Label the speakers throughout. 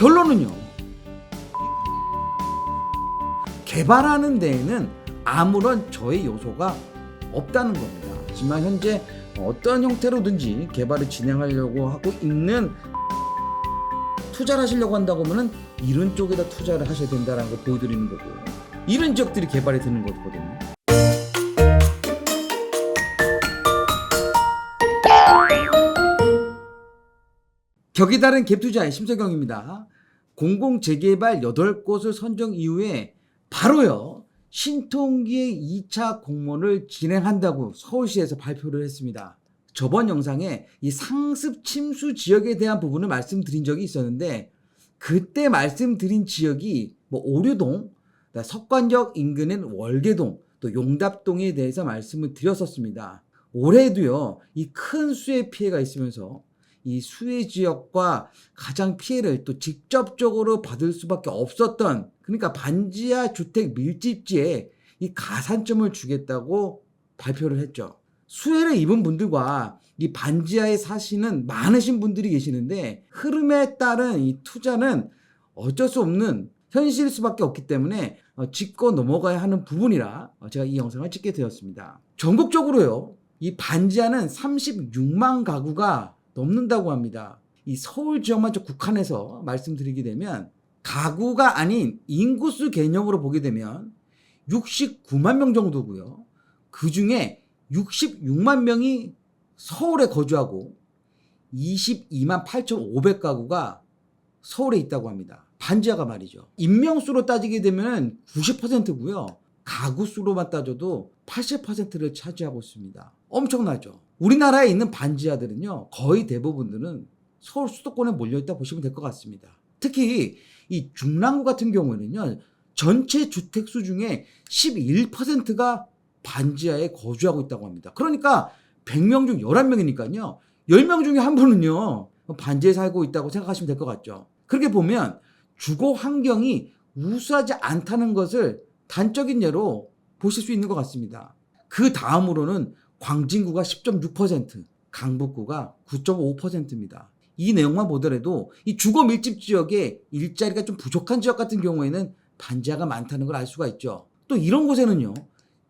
Speaker 1: 결론은요. 개발하는 데에는 아무런 저의 요소가 없다는 겁니다. 하지만 현재 어떤 형태로든지 개발을 진행하려고 하고 있는 투자를 하시려고 한다고 하면은 이런 쪽에다 투자를 하셔야 된다는 걸 보여드리는 거고요. 이런 지역들이 개발이 되는 거거든요. 격이 다른 갭투자의 심석영입니다. 공공 재개발 8곳을 선정 이후에 바로요. 신통기의 2차 공모를 진행한다고 서울시에서 발표를 했습니다. 저번 영상에 이 상습 침수 지역에 대한 부분을 말씀드린 적이 있었는데 그때 말씀드린 지역이 뭐 오류동, 석관역 인근인 월계동, 또 용답동에 대해서 말씀을 드렸었습니다. 올해도요, 이 큰 수해 피해가 있으면서 이 수해 지역과 가장 피해를 또 직접적으로 받을 수밖에 없었던 그러니까 반지하 주택 밀집지에 이 가산점을 주겠다고 발표를 했죠. 수해를 입은 분들과 이 반지하에 사시는 많으신 분들이 계시는데 흐름에 따른 이 투자는 어쩔 수 없는 현실일 수밖에 없기 때문에 어, 짚고 넘어가야 하는 부분이라 어, 제가 이 영상을 찍게 되었습니다. 전국적으로요. 이 반지하는 36만 가구가 넘는다고 합니다. 이 서울 지역만 좀 국한해서 말씀드리게 되면 가구가 아닌 인구수 개념으로 보게 되면 69만 명 정도고요. 그 중에 66만 명이 서울에 거주하고 22만 8,500 가구가 서울에 있다고 합니다. 반지하가 말이죠. 인명수로 따지게 되면 90%고요. 가구 수로만 따져도 80%를 차지하고 있습니다. 엄청나죠. 우리나라에 있는 반지하들은요, 거의 대부분들은 서울 수도권에 몰려있다 보시면 될 것 같습니다. 특히 이 중랑구 같은 경우에는요, 전체 주택수 중에 11%가 반지하에 거주하고 있다고 합니다. 그러니까 100명 중 11명이니까요, 10명 중에 한 분은요, 반지에 살고 있다고 생각하시면 될 것 같죠. 그렇게 보면 주거 환경이 우수하지 않다는 것을 단적인 예로 보실 수 있는 것 같습니다. 그 다음으로는 광진구가 10.6%, 강북구가 9.5%입니다. 이 내용만 보더라도 이 주거 밀집 지역에 일자리가 좀 부족한 지역 같은 경우에는 반지하가 많다는 걸 알 수가 있죠. 또 이런 곳에는요,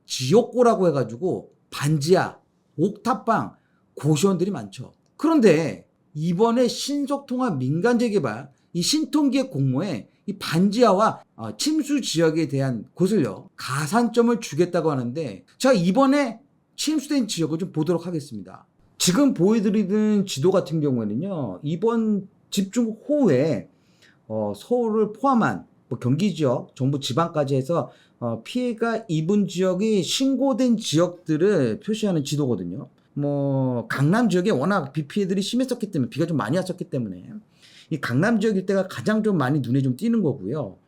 Speaker 1: 지역고라고 해가지고 반지하, 옥탑방, 고시원들이 많죠. 그런데 이번에 신속통합 민간재개발 이 신통기획 공모에 이 반지하와 어, 침수 지역에 대한 곳을요 가산점을 주겠다고 하는데 제가 이번에 침수된 지역을 좀 보도록 하겠습니다. 지금 보여드리는 지도 같은 경우에는요 이번 집중 호우에 어, 서울을 포함한 뭐 경기 지역, 정부 지방까지 해서 어, 피해가 입은 지역이 신고된 지역들을 표시하는 지도거든요. 뭐 강남 지역에 워낙 비 피해들이 심했었기 때문에 비가 좀 많이 왔었기 때문에 이 강남 지역 일대가 가장 좀 많이 눈에 좀 띄는 거고요.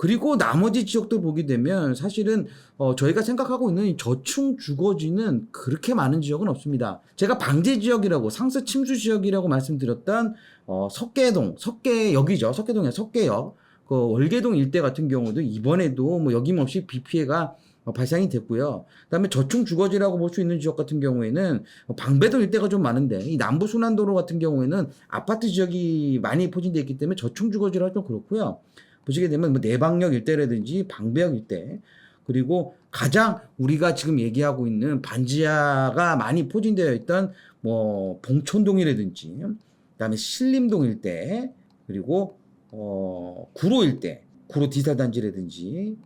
Speaker 1: 그리고 나머지 지역들 보게 되면 사실은 어 저희가 생각하고 있는 이 저층 주거지는 그렇게 많은 지역은 없습니다. 제가 방제 지역이라고 상습 침수 지역이라고 말씀드렸던 어 석계동, 석계역이죠. 석계동에 석계역. 그 월계동 일대 같은 경우도 이번에도 뭐 여김없이 비 피해가 어, 발생이 됐고요. 그다음에 저층 주거지라고 볼 수 있는 지역 같은 경우에는 어, 방배동 일대가 좀 많은데 이 남부 순환도로 같은 경우에는 아파트 지역이 많이 포진되어 있기 때문에 저층 주거지라 좀 그렇고요. 보시게 되면 뭐 내방역 일대라든지 방배역 일대 그리고 가장 우리가 지금 얘기하고 있는 반지하가 많이 포진되어 있던 뭐 봉천동이라든지 그다음에 신림동 일대 그리고 어 구로 일대 구로 디지털 단지라든지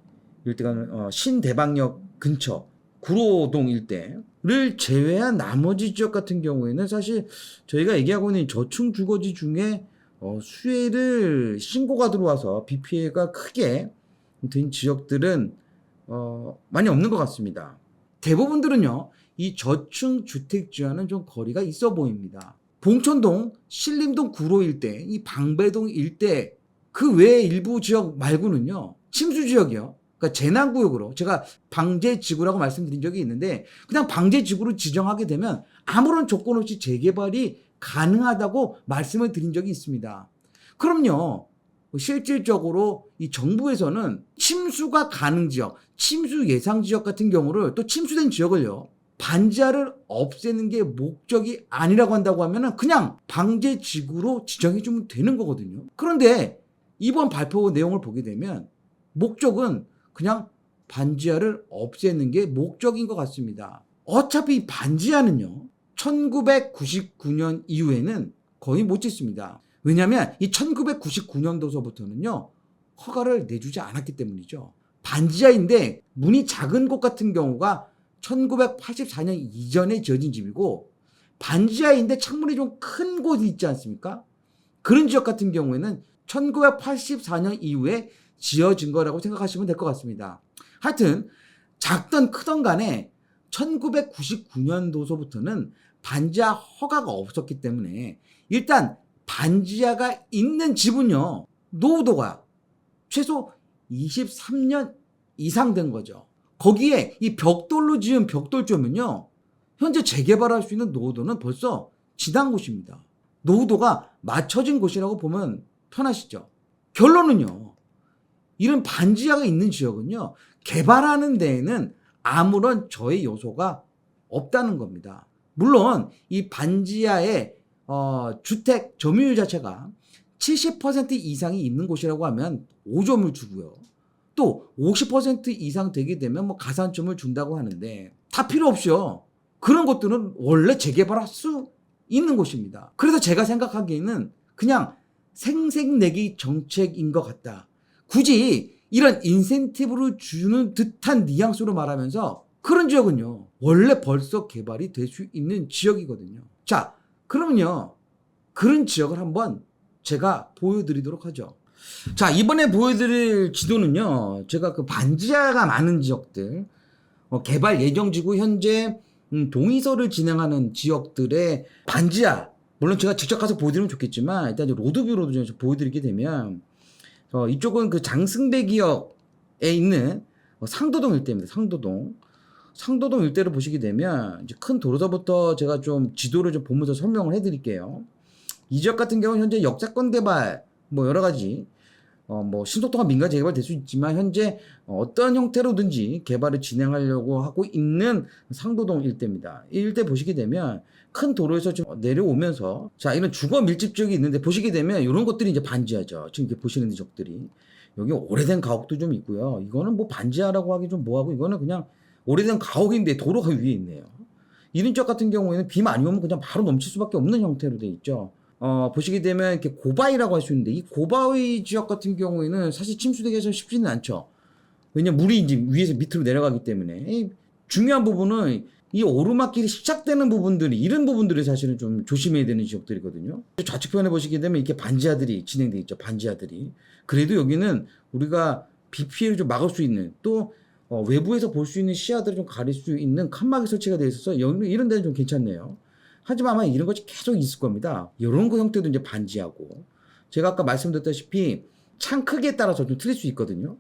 Speaker 1: 일대가 어, 신대방역 근처 구로동 일대를 제외한 나머지 지역 같은 경우에는 사실 저희가 얘기하고 있는 저층 주거지 중에 어, 수해를 신고가 들어와서 비 피해가 크게 된 지역들은 어, 많이 없는 것 같습니다. 대부분들은요, 이 저층 주택지와는 좀 거리가 있어 보입니다. 봉천동, 신림동 구로 일대, 이 방배동 일대 그 외의 일부 지역 말고는요, 침수 지역이요. 그러니까 재난구역으로 제가 방제지구라고 말씀드린 적이 있는데 그냥 방제지구로 지정하게 되면 아무런 조건 없이 재개발이 가능하다고 말씀을 드린 적이 있습니다. 그럼요. 실질적으로 이 정부에서는 침수가 가능 지역, 침수 예상 지역 같은 경우를 또 침수된 지역을요. 반지하를 없애는 게 목적이 아니라고 한다고 하면은 그냥 방제 지구로 지정해 주면 되는 거거든요. 그런데 이번 발표 내용을 보게 되면 목적은 그냥 반지하를 없애는 게 목적인 것 같습니다. 어차피 이 반지하는요, 1999년 이후에는 거의 못 짓습니다. 왜냐하면 이 1999년도서부터는요, 허가를 내주지 않았기 때문이죠. 반지하인데 문이 작은 곳 같은 경우가 1984년 이전에 지어진 집이고 반지하인데 창문이 좀 큰 곳이 있지 않습니까? 그런 지역 같은 경우에는 1984년 이후에 지어진 거라고 생각하시면 될 것 같습니다. 하여튼 작던 크던 간에 1999년도서부터는 반지하 허가가 없었기 때문에 일단 반지하가 있는 집은요 노후도가 최소 23년 이상 된 거죠. 거기에 이 벽돌로 지은 벽돌조면요 현재 재개발할 수 있는 노후도는 벌써 지난 곳입니다. 노후도가 맞춰진 곳이라고 보면 편하시죠. 결론은요. 이런 반지하가 있는 지역은요. 개발하는 데에는 아무런 저의 요소가 없다는 겁니다. 물론 이 반지하의 어, 주택 점유율 자체가 70% 이상이 있는 곳이라고 하면 5점을 주고요. 또 50% 이상 되게 되면 뭐 가산점을 준다고 하는데 다 필요 없이요. 그런 것들은 원래 재개발할 수 있는 곳입니다. 그래서 제가 생각하기에는 그냥 생색내기 정책인 것 같다. 굳이 이런 인센티브를 주는 듯한 뉘앙스로 말하면서 그런 지역은요, 원래 벌써 개발이 될 수 있는 지역이거든요. 자, 그러면요, 그런 지역을 한번 제가 보여드리도록 하죠. 자, 이번에 보여드릴 지도는요, 제가 그 반지하가 많은 지역들, 어, 개발 예정지구 현재 음, 동의서를 진행하는 지역들의 반지하, 물론 제가 직접 가서 보여드리면 좋겠지만, 일단 좀 보여드리게 되면, 어, 이쪽은 그 장승배 기역에 있는 어, 상도동 일대입니다. 상도동. 상도동 일대를 보시게 되면 이제 큰 도로서부터 제가 좀 지도를 좀 보면서 설명을 해드릴게요. 이 지역 같은 경우는 현재 역사권 개발 뭐 여러 가지 어 뭐 신속도가 민간 재개발 될 수 있지만 현재 어떤 형태로든지 개발을 진행하려고 하고 있는 상도동 일대입니다. 이 일대 보시게 되면 큰 도로에서 좀 내려오면서 자 이런 주거 밀집 지역이 있는데 보시게 되면 이런 것들이 이제 반지하죠. 지금 이렇게 보시는 지역들이 여기 오래된 가옥도 좀 있고요. 이거는 뭐 반지하라고 하기 좀 뭐하고 이거는 그냥 오래된 가옥인데 도로가 위에 있네요. 이런 지역 같은 경우에는 비 많이 오면 그냥 바로 넘칠 수밖에 없는 형태로 돼 있죠. 어, 보시게 되면 이렇게 고바위라고 할 수 있는데 이 고바위 지역 같은 경우에는 사실 침수되기가 좀 쉽지는 않죠. 왜냐면 물이 이제 위에서 밑으로 내려가기 때문에 이 중요한 부분은 이 오르막길이 시작되는 부분들이 이런 부분들이 사실은 좀 조심해야 되는 지역들이거든요. 좌측편에 보시게 되면 이렇게 반지하들이 진행돼 있죠. 반지하들이. 그래도 여기는 우리가 비 피해를 좀 막을 수 있는 또 어, 외부에서 볼 수 있는 시야들을 좀 가릴 수 있는 칸막이 설치가 되어 있어서 여기 이런 데는 좀 괜찮네요. 하지만 아마 이런 것이 계속 있을 겁니다. 이런 거 형태도 이제 반지하고 제가 아까 말씀드렸다시피 창 크기에 따라서 좀 틀릴 수 있거든요.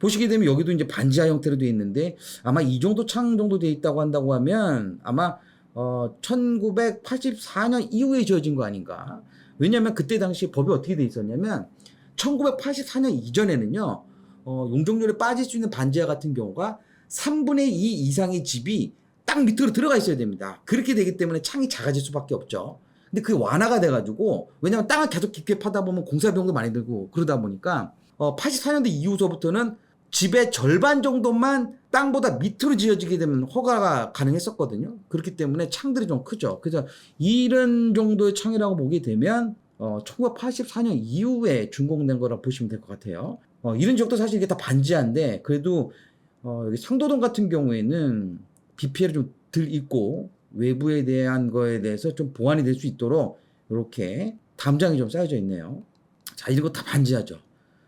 Speaker 1: 보시게 되면 여기도 이제 반지하 형태로 되어 있는데 아마 이 정도 창 정도 되어 있다고 한다고 하면 아마 어 1984년 이후에 지어진 거 아닌가. 왜냐하면 그때 당시 법이 어떻게 돼 있었냐면 1984년 이전에는요. 어 용적률에 빠질 수 있는 반지하 같은 경우가 3분의 2 이상의 집이 딱 밑으로 들어가 있어야 됩니다. 그렇게 되기 때문에 창이 작아질 수밖에 없죠. 근데 그게 완화가 돼가지고 왜냐면 땅을 계속 깊게 파다 보면 공사 비용도 많이 들고 그러다 보니까 어 84년도 이후서부터는 집의 절반 정도만 땅보다 밑으로 지어지게 되면 허가가 가능했었거든요. 그렇기 때문에 창들이 좀 크죠. 그래서 이런 정도의 창이라고 보게 되면 어 1984년 이후에 준공된 거라 고 보시면 될 것 같아요. 어 이런 지역도 사실 이게 다 반지하인데 그래도 어 여기 상도동 같은 경우에는 비 피해를 좀덜 있고 외부에 대한 거에 대해서 좀 보완이 될 수 있도록 이렇게 담장이 좀 쌓여져 있네요. 자, 이런 거 다 반지하죠.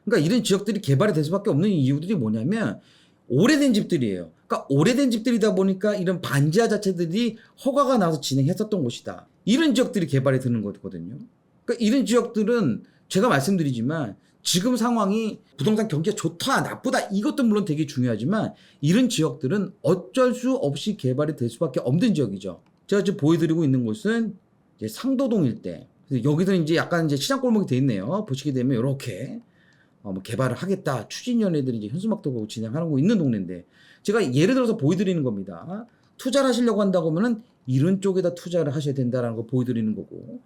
Speaker 1: 그러니까 이런 지역들이 개발이 될 수밖에 없는 이유들이 뭐냐면 오래된 집들이에요. 그러니까 오래된 집들이다 보니까 이런 반지하 자체들이 허가가 나서 진행했었던 곳이다. 이런 지역들이 개발이 되는 거거든요. 그러니까 이런 지역들은 제가 말씀드리지만 지금 상황이 부동산 경기가 좋다 나쁘다 이것도 물론 되게 중요하지만 이런 지역들은 어쩔 수 없이 개발이 될 수밖에 없는 지역이죠. 제가 지금 보여드리고 있는 곳은 이제 상도동 일대. 그래서 여기서 이제 약간 이제 시장 골목이 돼 있네요. 보시게 되면 이렇게 어, 뭐 개발을 하겠다 추진위원회들이 이제 현수막도 보고 진행하고 있는 동네인데 제가 예를 들어서 보여드리는 겁니다. 투자를 하시려고 한다고 하면은 이런 쪽에다 투자를 하셔야 된다라는 거 보여드리는 거고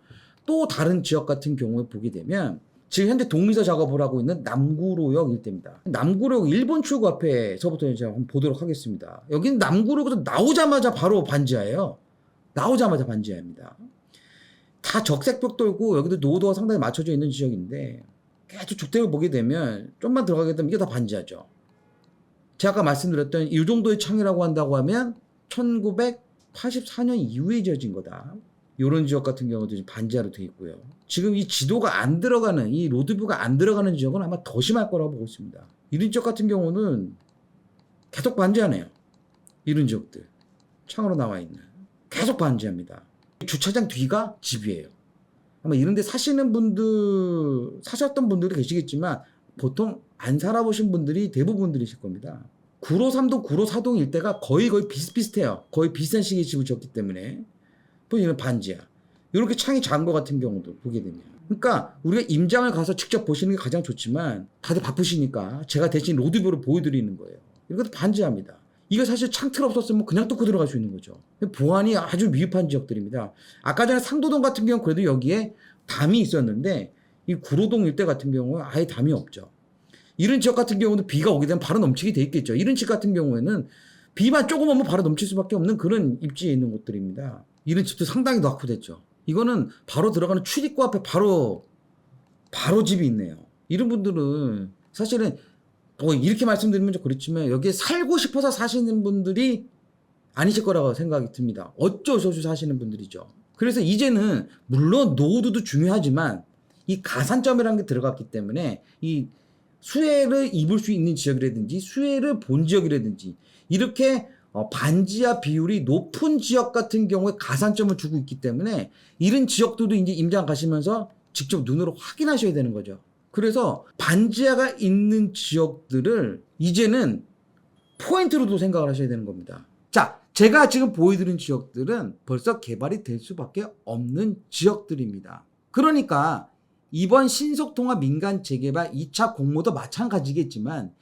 Speaker 1: 또 다른 지역 같은 경우에 보게 되면 지금 현재 독립서 작업을 하고 있는 남구로역 일대입니다. 남구로역 일본 출구 앞에서부터 이제 한번 보도록 하겠습니다. 여기는 남구로역에서 나오자마자 바로 반지하예요. 나오자마자 반지하입니다. 다 적색벽 돌고 여기도 노도가 상당히 맞춰져 있는 지역인데 계속 주택을 보게 되면 좀만 들어가게 되면 이게 다 반지하죠. 제가 아까 말씀드렸던 이 정도의 창이라고 한다고 하면 1984년 이후에 지어진 거다. 이런 지역 같은 경우도 반지하로 되어 있고요. 지금 이 지도가 안 들어가는 이 로드뷰가 안 들어가는 지역은 아마 더 심할 거라고 보고 있습니다. 이런 지역 같은 경우는 계속 반지하네요. 이런 지역들 창으로 나와 있는 계속 반지합니다. 주차장 뒤가 집이에요. 아마 이런 데 사시는 분들 사셨던 분들이 계시겠지만 보통 안 살아보신 분들이 대부분들이실 겁니다. 9로 3동, 9로 4동 일대가 거의 거의 비슷비슷해요. 거의 비슷한 시기에 집을 지었기 때문에 보이는 반지야. 이렇게 창이 작은 것 같은 경우도 보게 되면. 그러니까 우리가 임장을 가서 직접 보시는 게 가장 좋지만 다들 바쁘시니까 제가 대신 로드뷰로 보여드리는 거예요. 이것도 반지합니다. 이거 사실 창틀 없었으면 그냥 뚫고 들어갈 수 있는 거죠. 보안이 아주 미흡한 지역들입니다. 아까 전에 상도동 같은 경우는 그래도 여기에 담이 있었는데 이 구로동 일대 같은 경우는 아예 담이 없죠. 이런 지역 같은 경우는 비가 오게 되면 바로 넘치게 돼 있겠죠. 이런 집 같은 경우에는 비만 조금 오면 바로 넘칠 수밖에 없는 그런 입지에 있는 곳들입니다. 이런 집도 상당히 낙후됐죠. 이거는 바로 들어가는 출입구 앞에 바로 바로 집이 있네요. 이런 분들은 사실은 뭐 이렇게 말씀드리면 좀 그렇지만 여기에 살고 싶어서 사시는 분들이 아니실 거라고 생각이 듭니다. 어쩔 수 없이 사시는 분들이죠. 그래서 이제는 물론 노후도 중요하지만 이 가산점이라는 게 들어갔기 때문에 이 수혜를 입을 수 있는 지역이라든지 수혜를 본 지역이라든지 이렇게 어, 반지하 비율이 높은 지역 같은 경우에 가산점을 주고 있기 때문에 이런 지역들도 이제 임장 가시면서 직접 눈으로 확인하셔야 되는 거죠. 그래서 반지하가 있는 지역들을 이제는 포인트로도 생각을 하셔야 되는 겁니다. 자, 제가 지금 보여드린 지역들은 벌써 개발이 될 수밖에 없는 지역들입니다. 그러니까 이번 신속통합 민간 재개발 2차 공모도 마찬가지겠지만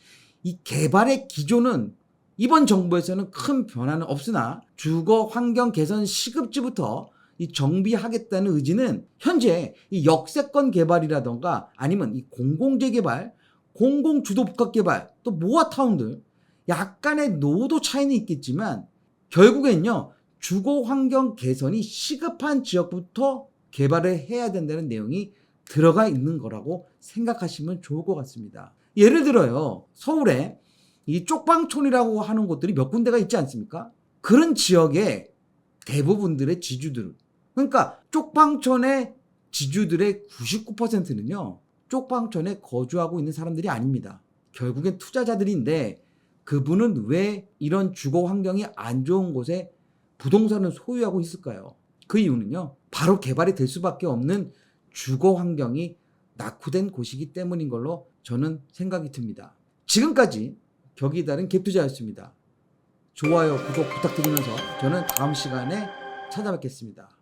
Speaker 1: 이 개발의 기조는 이번 정부에서는 큰 변화는 없으나 주거 환경 개선 시급지부터 이 정비하겠다는 의지는 현재 이 역세권 개발이라던가 아니면 이 공공재 개발, 공공 주도 복합 개발, 또 모아 타운 들 약간의 노도 차이는 있겠지만 결국엔요 주거 환경 개선이 시급한 지역부터 개발을 해야 된다는 내용이 들어가 있는 거라고 생각하시면 좋을 것 같습니다. 예를 들어요 서울에 이 쪽방촌이라고 하는 곳들이 몇 군데가 있지 않습니까? 그런 지역의 대부분들의 지주들 그러니까 쪽방촌의 지주들의 99%는요 쪽방촌에 거주하고 있는 사람들이 아닙니다. 결국엔 투자자들인데 그분은 왜 이런 주거 환경이 안 좋은 곳에 부동산을 소유하고 있을까요? 그 이유는요 바로 개발이 될 수밖에 없는 주거 환경이 낙후된 곳이기 때문인 걸로 저는 생각이 듭니다. 지금까지 격이 다른 갭투자였습니다. 좋아요, 구독 부탁드리면서 저는 다음 시간에 찾아뵙겠습니다.